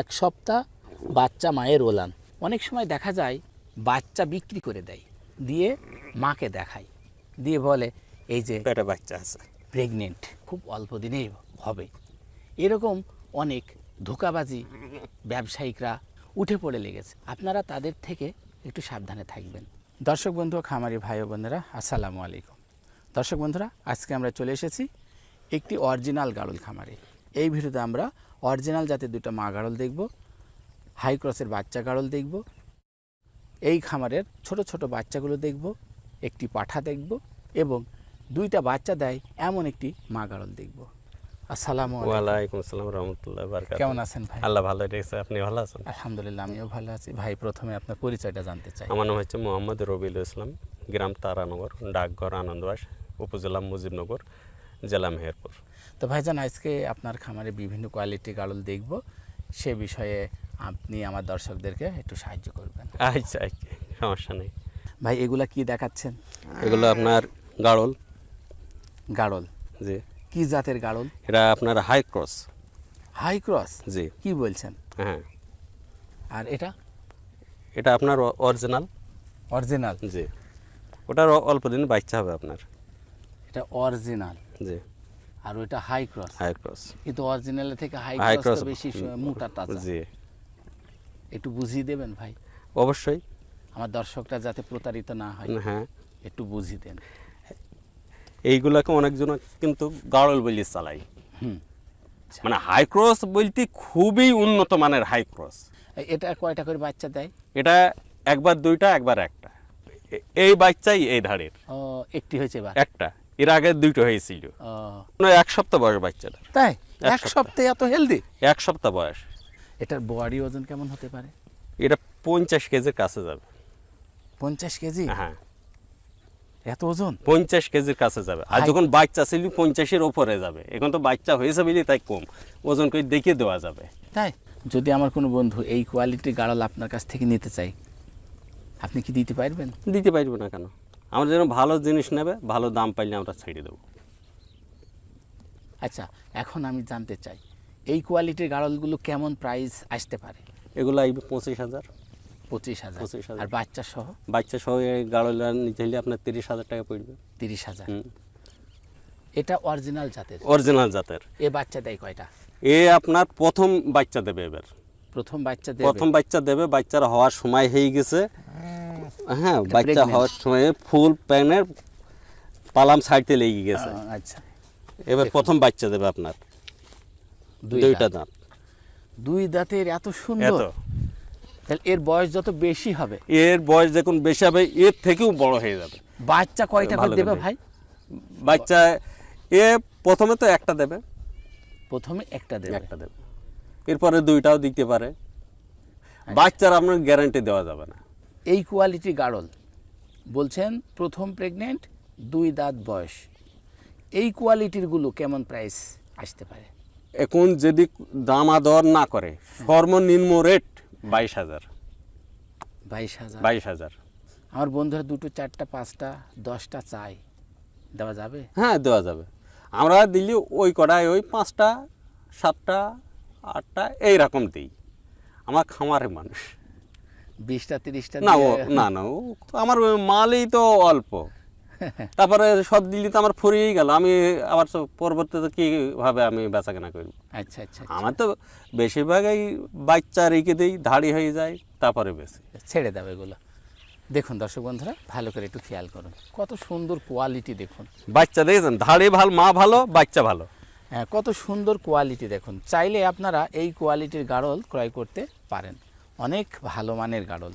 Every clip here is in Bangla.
এক সপ্তাহ বাচ্চা মায়ের ওলান। অনেক সময় দেখা যায় বাচ্চা বিক্রি করে দেয় দিয়ে মাকে দেখায় দিয়ে বলে এই যে একটা বাচ্চা আছে। প্রেগনেন্ট খুব অল্প দিনেই হবে। এরকম অনেক ধোকাবাজি ব্যবসায়িকরা উঠে পড়ে লেগেছে। আপনারা তাদের থেকে একটু সাবধানে থাকবেন। দর্শক বন্ধু খামারি ভাই বোনেরা আসসালামু আলাইকুম। দর্শক বন্ধুরা আজকে আমরা চলে এসেছি একটি অরিজিনাল গাড়ল খামারে। এই ভিডিওতে আমরা অরিজিনাল জাতের দুটো মা গাড়ল দেখব হাই ক্রসের বাচ্চা গাড়ল দেখব এই খামারের ছোট ছোট বাচ্চাগুলো দেখব একটি পাঠা দেখব এবং দুইটা বাচ্চা দেয় এমন একটি মা গাড়ল দেখব। আসসালামু আলাইকুম। আসসালাম রহমতুল্লাহ বারকাত কেমন আছেন ভাই? আল্লাহ ভালো রেখেছে। আপনি ভালো আছেন? আলহামদুলিল্লাহ আমিও ভালো আছি। ভাই প্রথমে আপনার পরিচয়টা জানতে চাই। আমার নাম হচ্ছে মোহাম্মদ রবিউল ইসলাম গ্রাম তারানগর ডাকঘর আনন্দবাস উপজেলা মুজিবনগর। জেলা মেহেরপুর তো ভাইজান আজকে আপনার খামারে বিভিন্ন কোয়ালিটি গাড়ল দেখব। সে বিষয়ে আপনি আমার দর্শকদেরকে একটু সাহায্য করবেন। আচ্ছা আচ্ছা সমস্যা নেই। ভাই এগুলা কি দেখাচ্ছেন? এগুলো আপনার গাড়ল। গাড়ল? জি। কি জাতের গাড়ল? এটা আপনার হাই ক্রস হাই ক্রস জি। কি বলছেন? হ্যাঁ। আর এটা? এটা আপনার অরিজিনাল অরিজিনাল জি। ওটার অল্প দিন বাচ্চা হবে আপনার। এটা অরিজিনাল জি। আর ওটা হাই ক্রস হাই ক্রস কিন্তু অরিজিনালের থেকে হাই ক্রস বেশি মোটা তাজা। জি। একটু বুঝিয়ে দেবেন ভাই? অবশ্যই। আমার দর্শকরা যাতে প্রতারিত না হয় হ্যাঁ। একটু বুঝিয়ে দেন। এইগুলাকে অনেকজন কিন্তু গাড়ল বলি চালাই মানে হাই ক্রস বলতে খুবই উন্নত মানের হাই ক্রস এটা কয়টা করে বাচ্চা দেয়? এটা একবার দুইটা একবার একটা। এই বাচ্চাই এই ধারের। ও একটি হয়েছে একটা। এর আগে দুইটা হয়েছিল। এক সপ্তাহ বয়স বাচ্চাটা তাই? এক এক সপ্তাহে। এত হেলদি এক সপ্তাহ বয়স। এটার বডি ওজন কেমন হতে পারে? এটা পঞ্চাশ কেজির কাছে যাবে। পঞ্চাশ কেজি? হ্যাঁ। এত ওজন? পঞ্চাশ কেজির কাছে যাবে। আর যখন বাচ্চা ছিল পঞ্চাশের ওপরে যাবে। এখন তো বাচ্চা হয়েছে বলে তাই কম। ওজন করে দেখিয়ে দেওয়া যাবে। তাই? যদি আমার কোনো বন্ধু এই কোয়ালিটির গাড়ল আপনার কাছ থেকে নিতে চাই আপনি কি দিতে পারবেন? দিতে পারব না কেন? আমরা যেন ভালো জিনিস নেবে ভালো দাম পাইলে আমরা ছেড়ে দেবো। আচ্ছা এখন আমি জানতে চাই এই কোয়ালিটির গাড়লগুলো কেমন প্রাইস আসতে পারে? এগুলো আইবে পঁচিশ হাজার। পঁচিশ হাজার। পঁচিশ হাজার। আর বাচ্চা সহ? বাচ্চা সহ এই গাড়লা নিতে হলে আপনার তিরিশ হাজার টাকা পড়বে। তিরিশ হাজার। এটা অরিজিনাল জাতের? অরিজিনাল জাতের। এ বাচ্চা দেয় কয়টা? এ আপনার প্রথম বাচ্চা দেবে এবার। প্রথম বাচ্চা দেবে? প্রথম বাচ্চা দেবে বাচ্চার হওয়ার সময় হয়ে গেছে। হ্যাঁ বাচ্চা হওয়ার সময় ফুল প্যানের পালাম সাইডতে লেগে গেছে। আচ্ছা। এবার প্রথম বাচ্চা দেবে আপনার। দুই দুইটা দাঁত। দুই দাঁতের এত সুন্দর। তাহলে এর বয়স যত বেশি হবে। এর বয়স যখন বেশি হবে এর থেকেও বড় হয়ে যাবে। বাচ্চা কয়টা করে দেবে ভাই? বাচ্চা এ প্রথমে তো একটা দেবে। প্রথমে একটা দেবে। একটা দেবে। এরপরে দুইটাও দিতে পারে। বাচ্চার আপনার গ্যারান্টি দেওয়া যাবে না। এই কোয়ালিটি গাড়ল বলছেন প্রথম প্রেগনেন্ট দুই দাঁত বয়স। এই কোয়ালিটিরগুলো কেমন প্রাইস আসতে পারে? এখন যদি দামাদর না করে সর্বনিম্ন রেট বাইশ হাজার। বাইশ হাজার? বাইশ হাজার। আমার বন্ধুরা দুটো চারটা পাঁচটা দশটা চাই। দেওয়া যাবে? হ্যাঁ দেওয়া যাবে। আমরা দিলি ওই কটায় ওই পাঁচটা সাতটা আটটা এই রকম দিই। আমার খামারে মানুষ। বিশটা তিরিশটা না ও না না ও আমার মালই তো অল্প। তারপরে সব দিলি তো আমার ফুরিয়েই গেল। আমি আবার পরবর্তীতে কীভাবে আমি বেচা কেনা করব? আচ্ছা আচ্ছা আমার তো বেশিরভাগই বাচ্চা রেখে দিই ধাড়ি হয়ে যায় তারপরে বেশি। ছেড়ে দেবে এগুলো। দেখুন দর্শক বন্ধুরা ভালো করে একটু খেয়াল করুন। কত সুন্দর কোয়ালিটি দেখুন। বাচ্চা দেখেছেন? ধাড়ি ভালো মা ভালো বাচ্চা ভালো। হ্যাঁ কত সুন্দর কোয়ালিটি দেখুন। চাইলে আপনারা এই কোয়ালিটির গাড়ল ক্রয় করতে পারেন। অনেক ভালো মানের গাড়ল।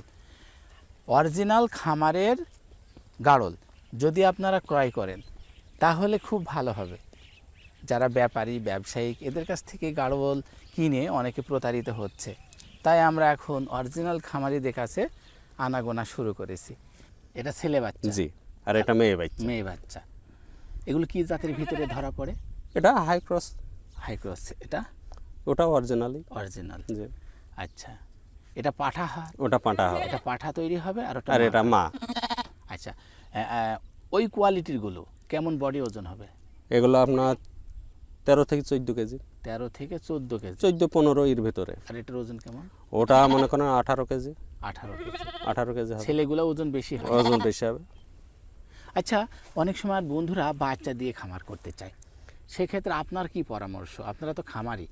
অরিজিনাল খামারের গাড়ল যদি আপনারা ক্রয় করেন তাহলে খুব ভালো হবে। যারা ব্যাপারী ব্যবসায়িক এদের কাছ থেকে গাড়ল কিনে অনেকে প্রতারিত হচ্ছে। তাই আমরা এখন অরিজিনাল খামারিদের কাছে আনাগোনা শুরু করেছি। এটা ছেলে বাচ্চা। জি আর এটা মেয়ে বাচ্চা। মেয়ে বাচ্চা। এগুলো কি জাতের ভিতরে ধরা পড়ে? এটা হাই ক্রস হাই ক্রস এটা? ওটা অরিজিনালি অরিজিনাল। জি। আচ্ছা। এটা পাঠা হয়। ওটা পাঁটা হবে এটা পাঠা তৈরি হবে আর ওটা আর। এটা মা। আচ্ছা ওই কোয়ালিটিরগুলো কেমন বডি ওজন হবে? এগুলো আপনার তেরো থেকে চোদ্দ কেজি। তেরো থেকে চোদ্দ কেজি। চোদ্দ পনেরো এর ভিতরে। আর এটার ওজন কেমন? ওটা মনে করেন আঠারো কেজি। আঠারো কেজি। আঠারো কেজি হবে। ছেলেগুলো ওজন বেশি হয়। ওজন বেশি হবে। আচ্ছা অনেক সময় বন্ধুরা বাচ্চা দিয়ে খামার করতে চায়। সেক্ষেত্রে আপনার কি পরামর্শ? আপনারা তো খামারি।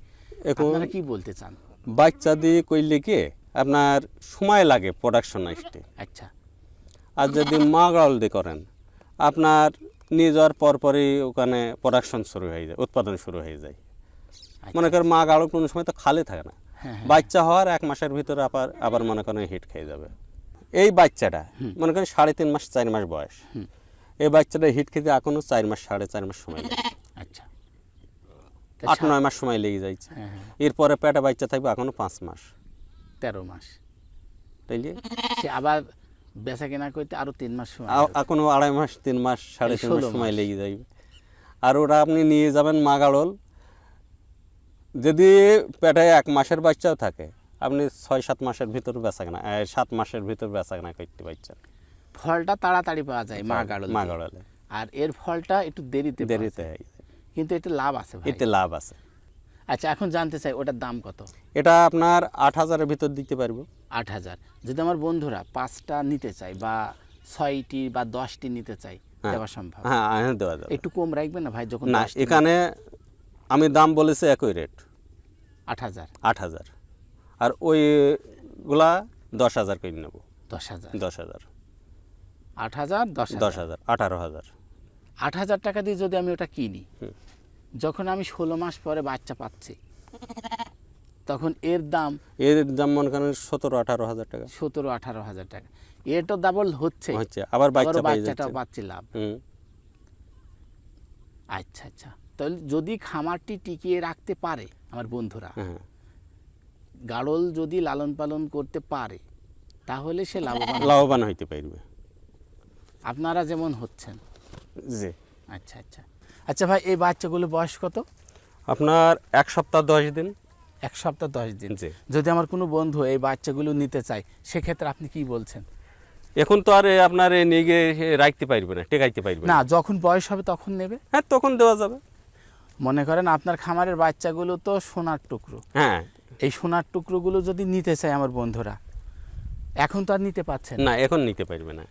এখন আপনারা কি বলতে চান? বাচ্চা দিয়ে করলে কি আপনার সময় লাগে প্রোডাকশন আসতে। আচ্ছা। আর যদি মা দিয়ে করেন আপনার নিয়ে যাওয়ার পরপরই ওখানে প্রোডাকশন শুরু হয়ে যায় উৎপাদন শুরু হয়ে যায়। মনে করেন মা গাড়ো কোনো সময় তো খালি থাকে না। হ্যাঁ হ্যাঁ। বাচ্চা হওয়ার এক মাসের ভিতরে আবার আবার মনে করেন হিট খেয়ে যাবে। এই বাচ্চাটা মনে করেন সাড়ে তিন মাস চার মাস বয়স। এই বাচ্চাটা হিট খেতে এখনও চার মাস সাড়ে চার মাস সময় লাগে। আচ্ছা। আট নয় মাস সময় লেগে যাচ্ছে হ্যাঁ হ্যাঁ। এরপরে পেটে বাচ্চা থাকবে এখনও পাঁচ মাস। তেরো মাস। তাইলে সে আবার বেচা কেনা করতে আরও তিন মাস সময় আড়াই মাস তিন মাস সাড়ে তিন মাস সময় লেগে যাবে আর ওটা আপনি নিয়ে যাবেন মাগাড়ল। যদি পেটে এক মাসের বাচ্চাও থাকে আপনি ছয় সাত মাসের ভিতর বেচা কেনা সাত মাসের ভিতর বেচা কেনা করতে পারছেন। ফলটা তাড়াতাড়ি পাওয়া যায় মা গাড়ল মাগাড়লে। আর এর ফলটা একটু দেরিতে দেরিতে যায়। হয়। কিন্তু এটা লাভ আছে এতে লাভ আছে। আচ্ছা এখন জানতে চাই ওটার দাম কত? এটা আপনার আট হাজারের ভিতর দিতে পারব। আট হাজার। যদি আমার বন্ধুরা পাঁচটা নিতে চাই বা ছয়টি বা দশটি নিতে চাই দেওয়া সম্ভব? হ্যাঁ হ্যাঁ দেওয়া যাবে। একটু কম রাখবেন না ভাই? যখন না এখানে আমি দাম বলেছি একই রেট। আট হাজার। আট হাজার। আর ওইগুলা দশ হাজার করে নেব। দশ হাজার। দশ হাজার। আট হাজার দশ দশ হাজার হাজার আঠারো হাজার। আট হাজার টাকা দিয়ে যদি আমি ওটা কিনি হুম। যখন আমি ষোলো মাস পরে বাচ্চা পাচ্ছি তখন এর দাম এর দাম মনে করেন সতেরো আঠারো হাজার টাকা। সতেরো আঠারো হাজার টাকা। এর তো ডাবল হচ্ছে। হচ্ছে আবার বাচ্চা বাচ্চাটা পাচ্ছি লাভ। আচ্ছা আচ্ছা। তাহলে যদি খামারটি টিকিয়ে রাখতে পারে আমার বন্ধুরা হ্যাঁ গাড়ল যদি লালন পালন করতে পারে তাহলে সে লাভবান লাভবান হইতে পারবে। আপনারা যেমন হচ্ছেন। জি। আচ্ছা আচ্ছা। আচ্ছা ভাই এই বাচ্চাগুলো বয়স কত? আপনার এক সপ্তাহ দশ দিন। এক সপ্তাহ দশ দিন। জি। যদি আমার কোনো বন্ধু এই বাচ্চাগুলো নিতে চায় সেক্ষেত্রে আপনি কি বলছেন? এখন তো আর আপনার নিয়ে গিয়ে রাখতে পারবে না টেকাইতে পারবে না। না যখন বয়স হবে তখন নেবে? হ্যাঁ তখন দেওয়া যাবে। মনে করেন আপনার খামারের বাচ্চাগুলো তো সোনার টুকরো। হ্যাঁ। এই সোনার টুকরোগুলো যদি নিতে চায় আমার বন্ধুরা এখন তো আর নিতে পারছেন না এখন নিতে পারবে না।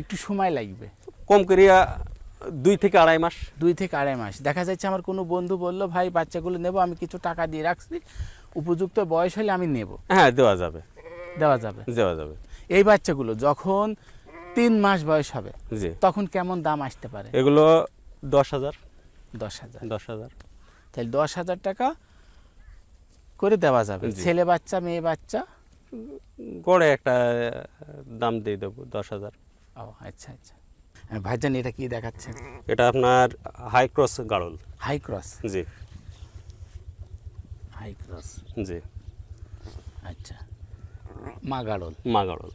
একটু সময় লাগবে। কম করিয়া দুই থেকে আড়াই মাস। দুই থেকে আড়াই মাস। দেখা যাচ্ছে আমার কোনো বন্ধু বলল ভাই বাচ্চাগুলো নেব আমি কিছু টাকা দিয়ে রাখছি উপযুক্ত বয়স হলে আমি নেব। হ্যাঁ দেওয়া যাবে। দেওয়া যাবে। দেওয়া যাবে। এই বাচ্চাগুলো যখন তিন মাস বয়স হবে জি। তখন কেমন দাম আসতে পারে? এগুলো দশ হাজার। দশ হাজার। দশ হাজার। তাহলে দশ হাজার টাকা করে দেওয়া যাবে। ছেলে বাচ্চা মেয়ে বাচ্চা? গড়ে একটা দাম দিয়ে দেবো দশ হাজার। ও আচ্ছা আচ্ছা। ভাইজান এটা কি দেখাচ্ছে? এটা আপনার হাই ক্রস গাড়ল। হাই ক্রস জি। হাই ক্রস জি। আচ্ছা। মা গাড়ল। মা গাড়ল।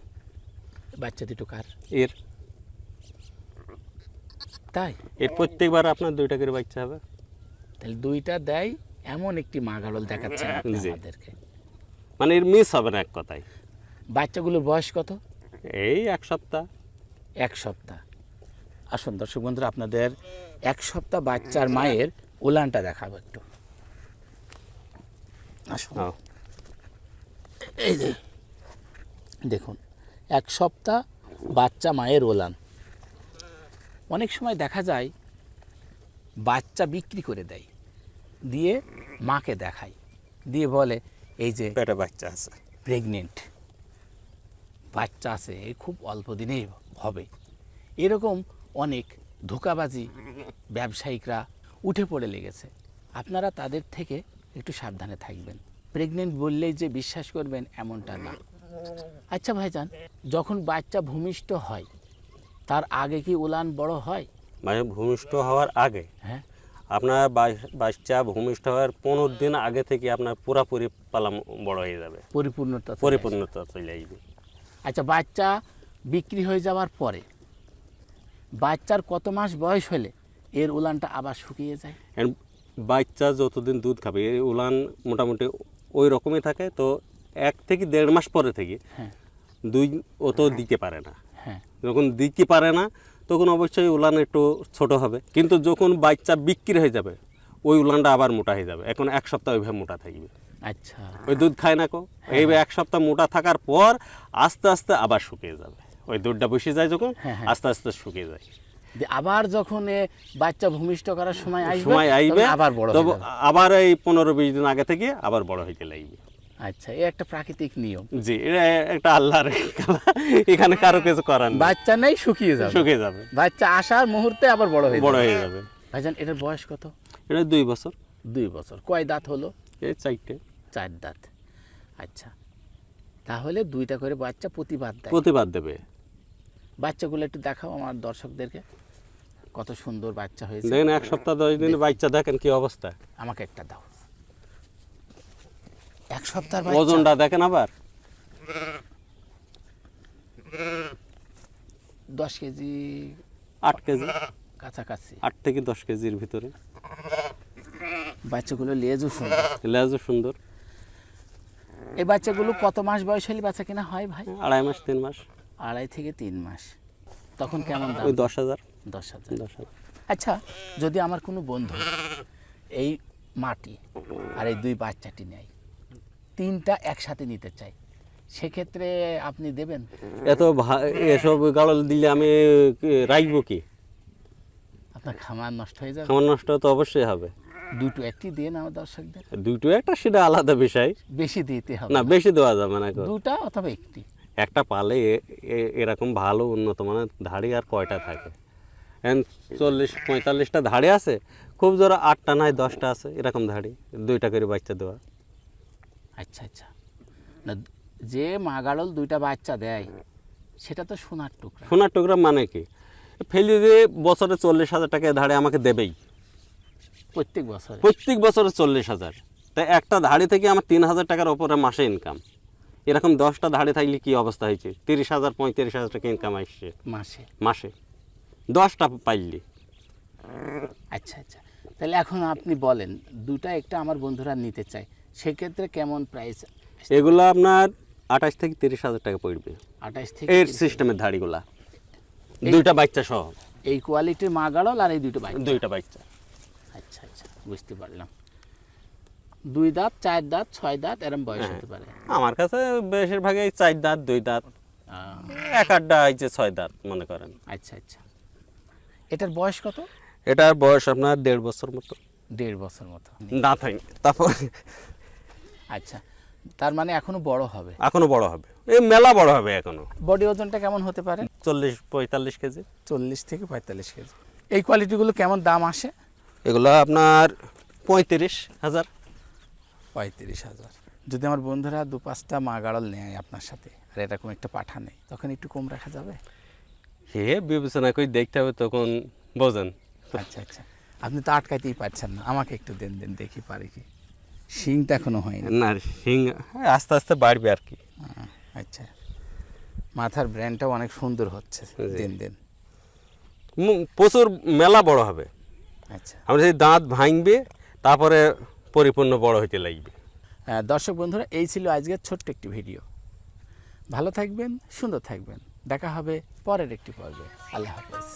বাচ্চা দুটো কার? এর। তাই? এর প্রত্যেকবার আপনার দুইটা করে বাচ্চা হবে। তাহলে দুইটা দেয় এমন একটি মা গাড়ল দেখাচ্ছেন আপনি আমাদেরকে। মানে এর মিস হবে না এক কথায়। বাচ্চাগুলোর বয়স কত? এই এক সপ্তাহ। এক সপ্তাহ। আসুন দর্শক বন্ধুরা আপনাদের এক সপ্তাহ বাচ্চার মায়ের উলানটা দেখাবো একটু। আসুন। হ্যাঁ। এই যে দেখুন এক সপ্তাহ বাচ্চা মায়ের ওলান অনেক সময় দেখা যায় বাচ্চা বিক্রি করে দেয় দিয়ে মাকে দেখায় দিয়ে বলে এই যে পেটে বাচ্চা আছে। প্রেগনেন্ট বাচ্চা আছে এই খুব অল্প দিনেই হবে। এরকম অনেক ধোকাবাজি ব্যবসায়িকরা উঠে পড়ে লেগেছে। আপনারা তাদের থেকে একটু সাবধানে থাকবেন। প্রেগনেন্ট বললেই যে বিশ্বাস করবেন এমনটা না। আচ্ছা ভাইজান যখন বাচ্চা ভূমিষ্ঠ হয় তার আগে কি উলান বড় হয়? মানে ভূমিষ্ঠ হওয়ার আগে? হ্যাঁ। আপনার বাচ্চা ভূমিষ্ঠ হওয়ার পনেরো দিন আগে থেকে আপনার পুরাপুরি পালাম বড় হয়ে যাবে। পরিপূর্ণতা পরিপূর্ণতা চলে আসবে। আচ্ছা বাচ্চা বিক্রি হয়ে যাওয়ার পরে বাচ্চার কত মাস বয়স হলে এর উলানটা আবার শুকিয়ে যায়? বাচ্চা যতদিন দুধ খাবে এই উলান মোটামুটি ওই রকমই থাকে। তো এক থেকে দেড় মাস পরে থেকে হ্যাঁ। দুই ও তো দিতে পারে না। হ্যাঁ। যখন দিতে পারে না তখন অবশ্যই উলান একটু ছোট হবে। কিন্তু যখন বাচ্চা বিক্রি হয়ে যাবে ওই উলানটা আবার মোটা হয়ে যাবে। এখন এক সপ্তাহ ওইভাবে মোটা থাকবে। আচ্ছা। ওই দুধ খায় না কো? এইভাবে এক সপ্তাহ মোটা থাকার পর আস্তে আস্তে আবার শুকিয়ে যাবে। ওই দুধটা বসে যায় যখন হ্যাঁ, হ্যাঁ। আস্তে আস্তে শুকিয়ে যায়। আবার যখন বাচ্চা ভূমিষ্ঠ করার সময় আসবে সময় আইবে আবার বড় আবার এই পনেরো বিশ দিন আগে থেকে আবার বড় হইতে লাগবে। আচ্ছা এ একটা প্রাকৃতিক নিয়ম। জি এটা একটা আল্লাহর এখানে কারও কিছু করার বাচ্চা নেই শুকিয়ে যাবে। শুকিয়ে যাবে। বাচ্চা আসার মুহূর্তে আবার বড় হয়ে বড় হয়ে যাবে। ভাইজান এটার বয়স কত? এটা দুই বছর। দুই বছর। কয় দাঁত হলো? এই চারটে। চার দাঁত। আচ্ছা তাহলে দুইটা করে বাচ্চা প্রতিবাদ দেয়। প্রতিবাদ দেবে। বাচ্চাগুলো একটু দেখাও আমার দর্শকদেরকে। কত সুন্দর বাচ্চা হয়েছে। দেখেন এক সপ্তাহ দশ দিন বাচ্চা দেখেন কি অবস্থা। আমাকে একটা দাও। এক সপ্তাহ ওজনটা দেখেন আবার। দশ কেজি। আট কেজি। কাছাকাছি। আট থেকে দশ কেজির ভিতরে। বাচ্চাগুলো লেজও সুন্দর। লেজও সুন্দর। এই বাচ্চাগুলো কত মাস বয়স হলে বাচ্চা কিনা হয় ভাই? আড়াই মাস তিন মাস। আড়াই থেকে তিন মাস। তখন কেমন দাম? দশ হাজার। দশ হাজার। দশ হাজার। আচ্ছা যদি আমার কোনো বন্ধু এই মাটি আর এই দুই বাচ্চাটি নেয় তিনটা একসাথে নিতে চাই সেক্ষেত্রে আপনি দেবেন? এত এসব গাড়ল দিলে আমি রাখব কি? আপনার খামার নষ্ট হয়ে যাবে? খামার নষ্ট তো অবশ্যই হবে। দুটো একটি দিয়ে আমার দর্শকদের। দুটো একটা সেটা আলাদা বিষয়। বেশি দিতে হবে। না বেশি দেওয়া যাবে না। দুটা অথবা একটি। একটা পালে এরকম ভালো উন্নত মানের ধাড়ি আর কয়টা থাকে? চল্লিশ পঁয়তাল্লিশটা ধাড়ি আছে খুব জোর আটটা নয় দশটা আছে এরকম ধাড়ি দুইটা করে বাচ্চা দেওয়া। আচ্ছা আচ্ছা। না যে মাগাড়ল দুইটা বাচ্চা দেয় সেটা তো সোনার টুকরা। সোনার টুকরা মানে কি? ফেলি দিয়ে বছরে চল্লিশ হাজার টাকা ধাড়ি আমাকে দেবেই। প্রত্যেক বছর। প্রত্যেক বছরে চল্লিশ হাজার। তাই একটা ধাড়ি থেকে আমার তিন হাজার টাকার ওপরে মাসে ইনকাম এরকম দশটা ধারে থাকলে কি অবস্থা হয়েছে? তিরিশ হাজার পঁয়ত্রিশ হাজার টাকা ইনকাম আসছে। মাসে? মাসে। দশটা পাইলি। আচ্ছা আচ্ছা। তাহলে এখন আপনি বলেন দুটা একটা আমার বন্ধুরা নিতে চায় সেক্ষেত্রে কেমন প্রাইস এগুলো আপনার আঠাশ থেকে তিরিশ হাজার টাকা পড়বে। আঠাশ থেকে এর সিস্টেমের ধাড়িগুলা দুইটা বাচ্চা সহ। এই কোয়ালিটির মাগাড়ল আর এই দুটো বাইক দুইটা বাচ্চা। আচ্ছা আচ্ছা। বুঝতে পারলাম। দুই দাঁত চার দাঁত ছয় দাঁত এরম বয়স হ্যাঁ। হতে পারে। আমার কাছে বেশিরভাগই চার দাঁত দুই দাঁত। এক আড্ডা যে ছয় দাঁত মনে করেন। আচ্ছা আচ্ছা। এটার বয়স কত? এটার বয়স আপনার দেড় বছর মতো। দেড় বছর মতো। দাঁত হয়নি তারপর আচ্ছা তার মানে এখনও বড় হবে। এখনও বড় হবে। এই মেলা বড় হবে এখনও। বডি ওজনটা কেমন হতে পারে? চল্লিশ পঁয়তাল্লিশ কেজি। চল্লিশ থেকে পঁয়তাল্লিশ কেজি। এই কোয়ালিটিগুলো কেমন দাম আসে? এগুলো আপনার পঁয়ত্রিশ হাজার। পঁয়ত্রিশ হাজার। যদি আমার বন্ধুরা দু পাঁচটা মা গাড়ল নেয় আপনার সাথে আর এরকম একটা পাঠা নেই তখন একটু কম রাখা যাবে? হে বিবেচনা করে দেখতে হবে তখন বোঝেন। আচ্ছা আচ্ছা। আপনি তো আটকাইতেই পারছেন না আমাকে একটু দেন দেন দেখি পারি কি। শিংটা এখনও হয়নি। না হিং হ্যাঁ, আস্তে আস্তে বাড়বে আর কি। আচ্ছা। মাথার ব্র্যান্ডটাও অনেক সুন্দর হচ্ছে। দিন দিন। প্রচুর মেলা বড় হবে। আচ্ছা। আমরা সেই দাঁত ভাঙবে তারপরে পরিপূর্ণ বড় হইতে লাগবে। হ্যাঁ দর্শক বন্ধুরা, এই ছিল আজকের ছোট্ট একটি ভিডিও। ভালো থাকবেন, সুন্দর থাকবেন। দেখা হবে পরের একটি পর্বে। আল্লাহ হাফেজ।